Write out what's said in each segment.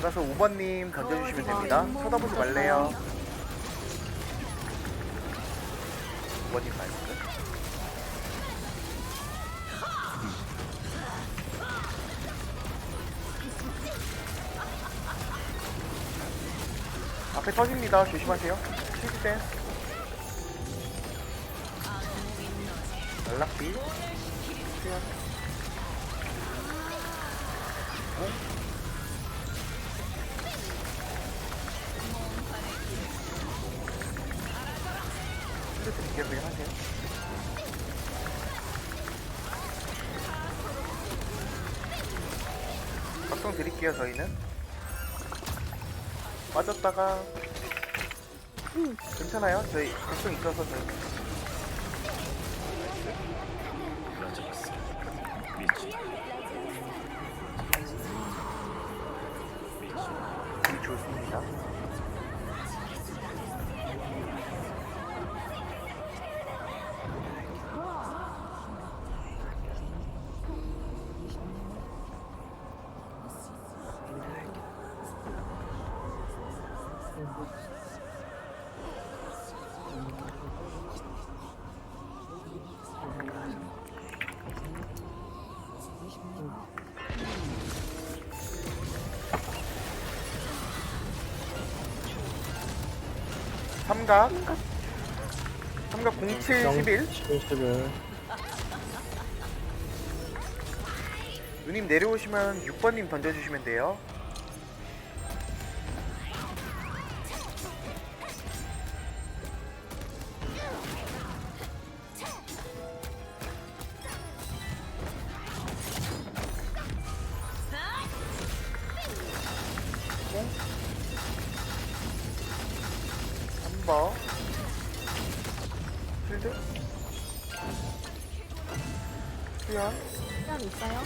들어가서 5번님 던져주시면 됩니다. 쳐다보지 말래요. 5번님 말씀. 앞에 터집니다. 조심하세요. 댄스. 연락비. 수 저희는. 빠졌다가 괜찮아요. 저희 각성 있어서 저희 좋습니다. 삼각 삼각 0711 11. 누님 내려오시면 6번님 던져주시면 돼요. 수연. 시간 있어요?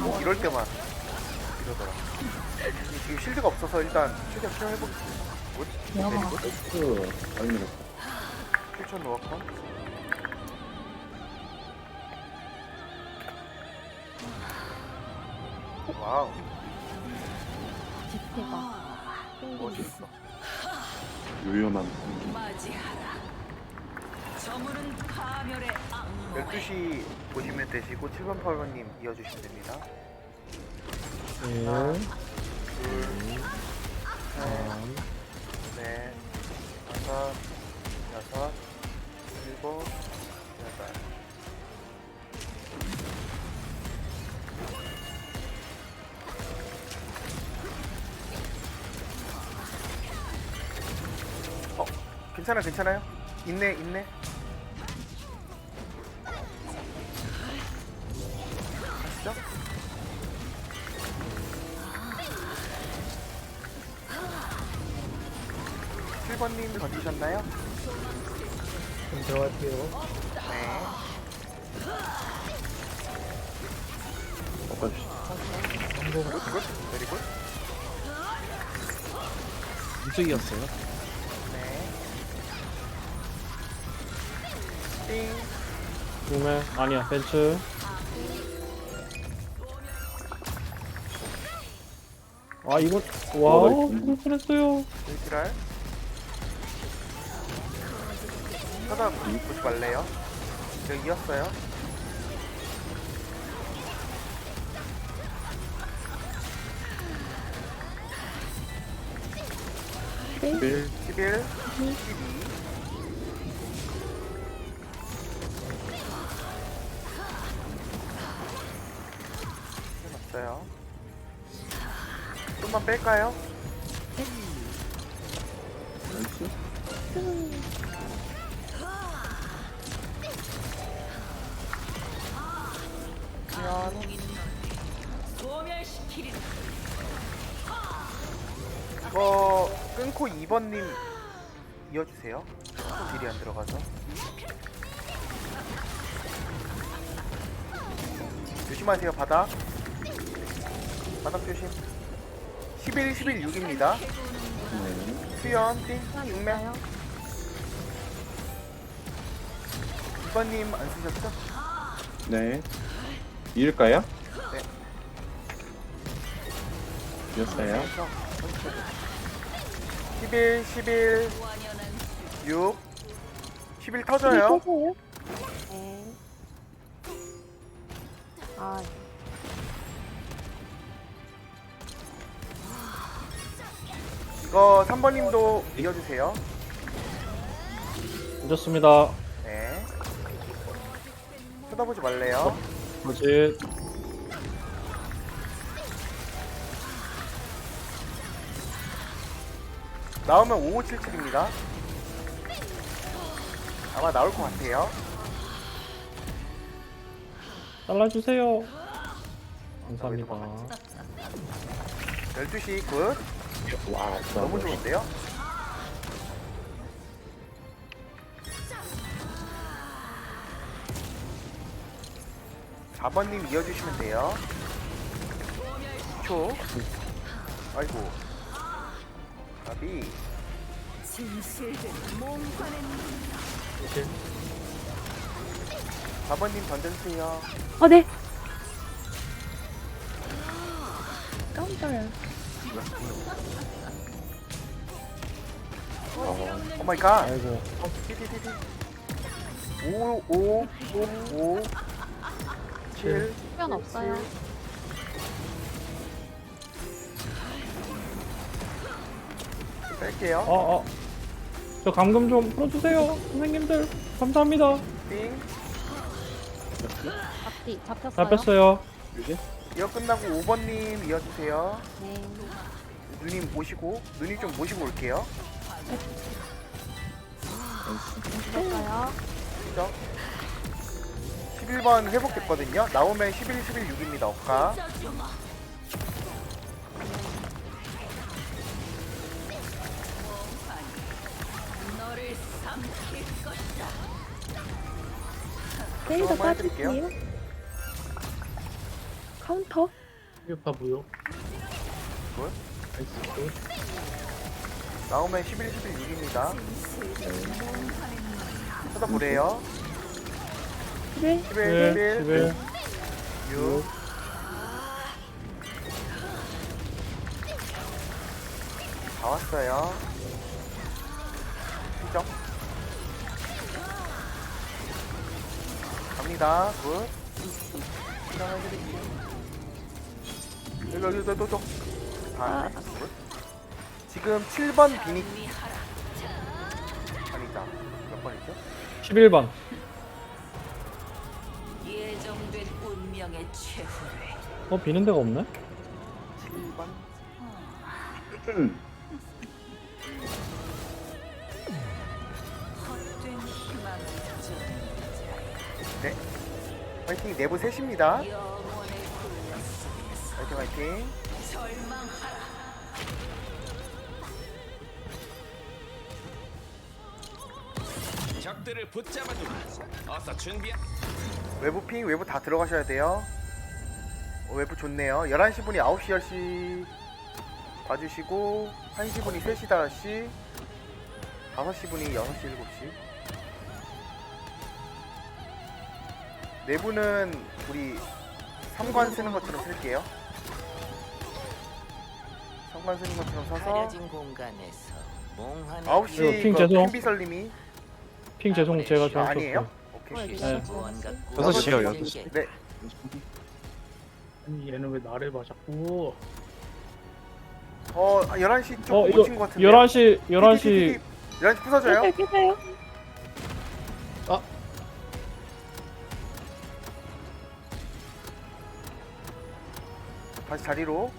뭐 이럴 때만 이러더라. 지금 실드가 없어서 일단 최대한 사용해보겠습니다. 굿. 영어. 굿. 그, 아닙니다. 7천 넣었고. 와우, 집회가. 멋있어. 유연한. 맞이하라. 저물은 파멸의 악몽. 12시 보시면 되시고 7번 8번님 이어주시면 됩니다. 네. 하나, 둘, 셋, 한, 넷, 다섯, 여섯, 일곱, 여덟. 어, 괜찮아, 괜찮아요. 있네, 있네. 칠번님 던지셨나요? 좀 들어갈게요. 네. 어까지. 굿, 굿. 베리 굿. 이쪽이었어요. 네. 띵. 정말 아니야 벤츠. 아 이거 와우 불편했어요. 일지랄. 쳐다 보지 말래요. 여기 이었어요. 빌 11, 12. 해놨어요. 좀만 뺄까요? 끊고 2번님 이어주세요. 또 딜이 안 들어가서. 조심하세요, 바닥. 바닥 조심. 11, 11, 6입니다. 네. 수연, 띵. 있어요? 2번님 안 쓰셨죠? 네. 이을까요? 네. 이었어요. 11 11 6 11 터져요 터져요? 네. 아, 이거 3번님도 이어주세요 던졌습니다. 네 쳐다보지 말래요 뭐지? 나오면 5577입니다 아마 나올 것 같아요 잘라주세요. 감사합니다. 12시 굿 와, 너무 좋은데요? 사번님 이어주시면 돼요. 초. 아이고. 가비. 진실된 몽환의 4번님 던져주세요. 어, 네. 깜짝이야. 오 마이 갓. 아이고. 티티티티. 5, 5, 5, 5, 7. 수면 없어요. 뺄게요. 어, 어. 저 감금 좀 풀어주세요. 선생님들. 감사합니다. 띵. 잡기, 잡혔어요. 잡혔어요. 이어 끝나고 5번님 이어주세요. 네. 누님 모시고, 누님 좀 모시고 올게요. 그죠? 11번 회복됐거든요. 나오면 11, 11, 6입니다. 억가. 세일도 한번 해드릴게요. 빠질게요. 카운터? 이거 뭐요? 굿. 나이스. 나오면 11, 11, 6입니다. 쳐다보래요. 11? 11, 네, 11, 집에. 6. 다 왔어요. 시정. 갑니다. 굿. 여기, 여기, 여기, 여기, 여기. 다, 굿. 지금 7번 비닉. 아니다. 몇 번이죠? 11번. 예정된 운명의 최후를 어, 비는 데가 없네? 7번. 네. 화이팅 내부 셋입니다. 화이팅 화이팅. 적들을 붙잡아두라. 어서 준비. 외부 핑 외부 다 들어가셔야 돼요. 어, 외부 좋네요. 11시 분이 9시 10시 봐주시고 1시 분이 3시 5시 5시 분이 6시 7시 내부는 우리 3관 쓰는 것처럼 쓸게요. 3관 쓰는 것처럼 가려진 공간에서 9시 이거 핑그 죄송. 캔비설님이 핑 죄송 제가 아, 잘못했어요. 아니에요? 오케이. 네. 무언가 여섯 시요, 꾸짖는 여섯 게 네. 아니 얘는 왜 나를 봐 자꾸? 어 11시 어, 좀 이거 못친 것 같은데. 11시, 11시. 11시 부서져요? 깨세요, 다시 자리로.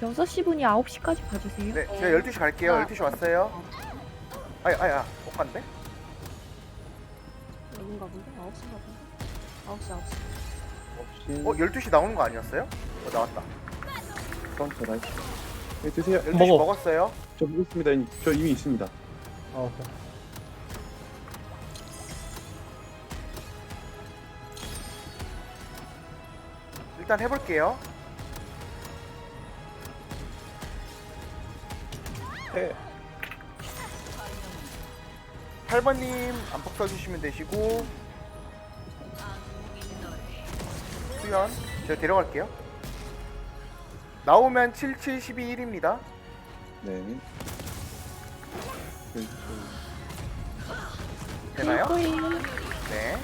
6시 분이 9시까지 봐주세요. 네, 제가 12시 갈게요. 아. 12시 왔어요. 아야, 아야, 못 간대? 여긴가 본데? 9시인가 본데? 9시, 9시. 어, 12시 나오는 거 아니었어요? 어, 나왔다. 카운터 나이스. 네, 드세요. 12시 먹어. 먹었어요. 저 먹었습니다. 저 이미 있습니다. 아, 오케이. 일단 해볼게요. 네. 8번님 안폭 써주시면 되시고 수연 제가 데려갈게요. 나오면 77 12 1입니다. 네. 그, 되나요? 거예요. 네.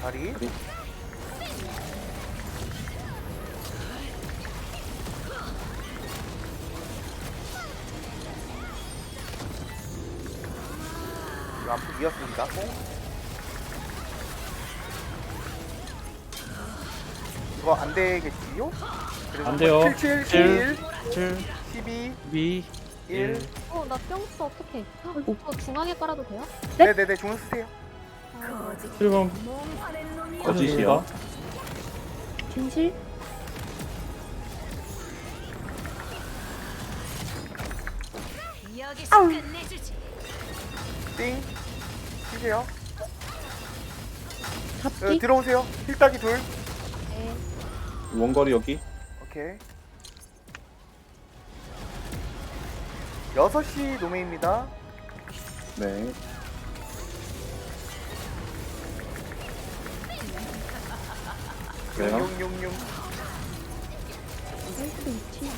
다리. 다리. 이거 이었습니다. 뽕. 이거 안 되겠지요? 그래서 안 돼요. 77, 11, 7 12, 2 1. 1 어, 나 뿅스 어떡해. 어, 중앙에 깔아도 돼요? 네 네네, 중앙 쓰세요. 아, 7번 거짓이요. 진실? 띵. 치세요. 잡기? 어, 들어오세요. 힐따기 둘. 네. 원거리 여기. 오케이. 6시 노메입니다. 네. 그래요? 용용용. 이럴 수도 있지.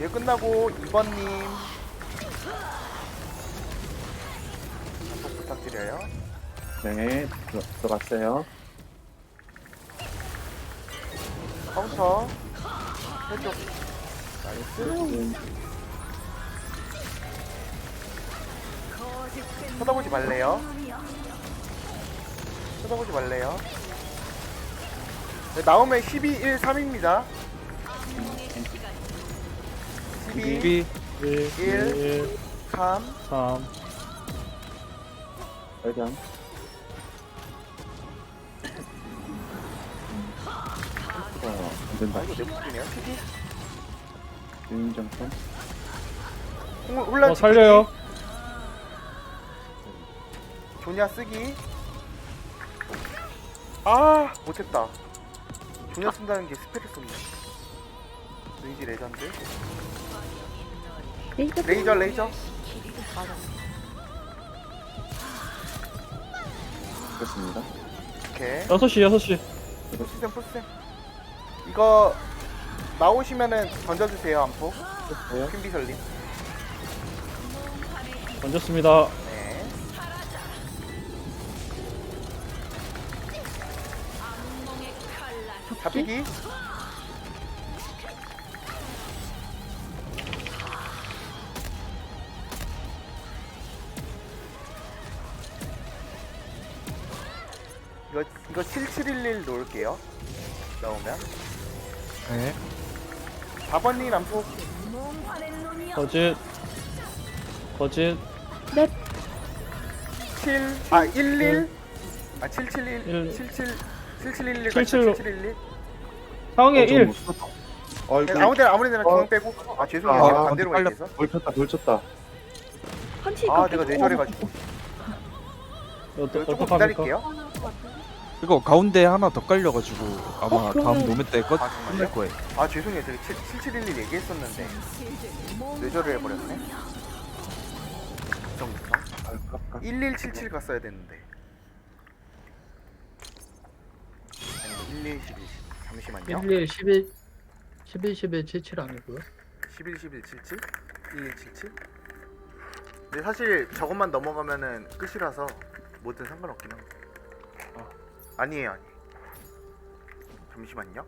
예, 끝나고 2번님. 한번 부탁드려요. 네. 들어, 들어갔어요. 카운터. 해줘. 나이스. 음, 쳐다보지 말래요. 쳐다보지 말래요. 네, 나오면 12, 1, 3입니다. 12, 1 일. 1 3. 3 빨강. 어, 안 된다. 아, 이거 내 부분이네요. 12. 유인정선. 혼란 어, 살려요 조냐 쓰기. 아, 못했다. 조냐 쓴다는 게 스펠을 썼네. 왠지 레전드. 레이저 레이저, 레이저. 맞아. 됐습니다. 오케이. 6시 6시 풀스템, 풀스템. 이거 나오시면은 던져주세요, 안포. 됐어요. 퀸비설님. 던졌습니다 네. 잡히기. 7711 놓을게요. 나오면. 네 4번님 안폭 거짓 거짓 7, 아 11, 아 771, 일. 77, 7711, 77 7711. 상황에 어, 1 아이고. 아무 데나 아무 데나 어. 중앙 빼고. 아 죄송해요. 아, 반대로 빨라. 말해서. 돌쳤다, 돌쳤다. 펀치 아 내가 뇌절해가지고. 어떠, 이거 조금 어떡합니까? 기다릴게요. 이거 가운데 하나 더 깔려가지고 아마 어, 그러면- 다음 노면 때 끝, 아, 끝낼 거예요. 아 죄송해요. 저기 7, 7711 얘기했었는데 뇌절을 해버렸네. 아깝다. 1177 갔어야 됐는데. 아니 1111. 잠시만요. 11, 11, 11, 11, 77 아니고요? 11, 11, 77? 1177? 근데 사실 저것만 넘어가면은 끝이라서 뭐든 상관없긴 합니다. 아니에요, 아니. 잠시만요.